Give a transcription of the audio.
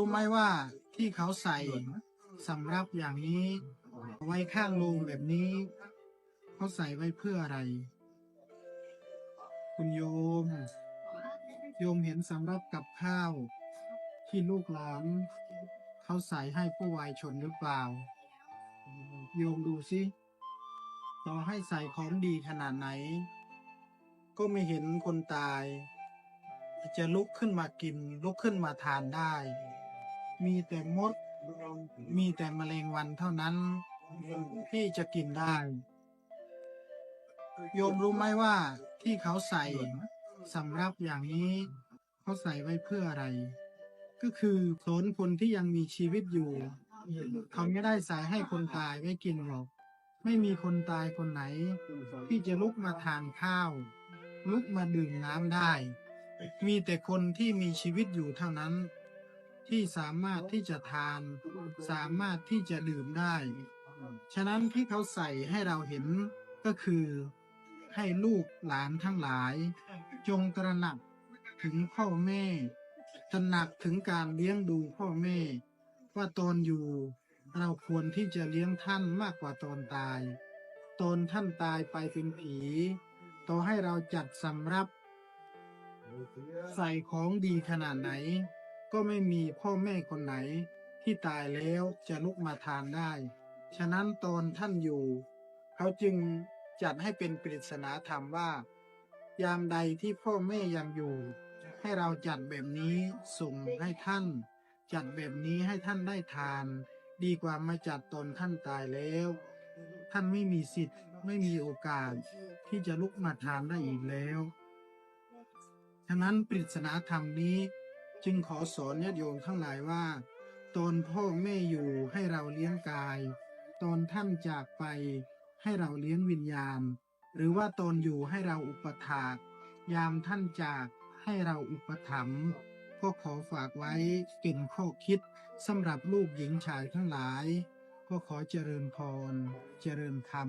รู้ไหมว่าที่เขาใส่สำรับอย่างนี้ ไว้ข้างโลงแบบนี้ เขาใส่ไว้เพื่ออะไร คุณโยม โยมเห็นสำรับกับข้าว ที่ลูกหลานเขาใส่ให้ผู้วายชนหรือเปล่า โยมดูสิต่อให้ใส่ของดีขนาดไหน ก็ไม่เห็นคนตาย จะลุกขึ้นมากิน ลุกขึ้นมาทานได้ มีแต่มด มีแต่แมลงวันเท่านั้น ที่จะกินได้ โยมรู้ไหมว่าที่เขาใส่สำรับอย่างนี้เขาใส่ไว้เพื่ออะไร ก็คือโสนคนที่ยังมีชีวิตอยู่ เขาไม่ได้ใส่ให้คนตายไว้กินหรอก ไม่มีคนตายคนไหน ที่จะลุกมาทานข้าว ลุกมาดื่มน้ำได้ มีแต่คนที่มีชีวิตอยู่เท่านั้น ที่สามารถที่จะทาน สามารถที่จะดื่มได้ ฉะนั้นที่เขาใส่ให้เราเห็นก็คือให้ลูกหลานทั้งหลาย จงตระหนักถึงพ่อแม่ตระหนักถึงการเลี้ยงดูพ่อแม่ ว่าตอนอยู่เราควรที่จะเลี้ยงท่านมากกว่าตอนตาย ตอนท่านตายไปเป็นผีต่อให้เราจัดสำรับ ใส่ของดีขนาดไหน ก็ไม่มีพ่อแม่คนไหนที่ตายแล้วจะลุกมาทานได้ ฉะนั้นตอนท่านอยู่ เขาจึงจัดให้เป็นปริศนาธรรมว่า ยามใดที่พ่อแม่ยังอยู่ ให้เราจัดแบบนี้ส่งให้ท่าน จัดแบบนี้ให้ท่านได้ทาน ดีกว่ามาจัดตอนท่านตายแล้ว ท่านไม่มีสิทธิ์ไม่มีโอกาสที่จะลุกมาทานได้อีกแล้ว ฉะนั้นปริศนาธรรมนี้ จึงขอสอนญาติโยมทั้งหลายว่า ตอนพ่อแม่อยู่ให้เราเลี้ยงกาย ตอนท่านจากไปให้เราเลี้ยงวิญญาณ หรือว่าตอนอยู่ให้เราอุปถาก ยามท่านจากให้เราอุปถัมภ์ก็ขอฝากไว้เป็นข้อคิดสำหรับลูกหญิงชายทั้งหลาย ก็ขอเจริญพร เจริญธรรม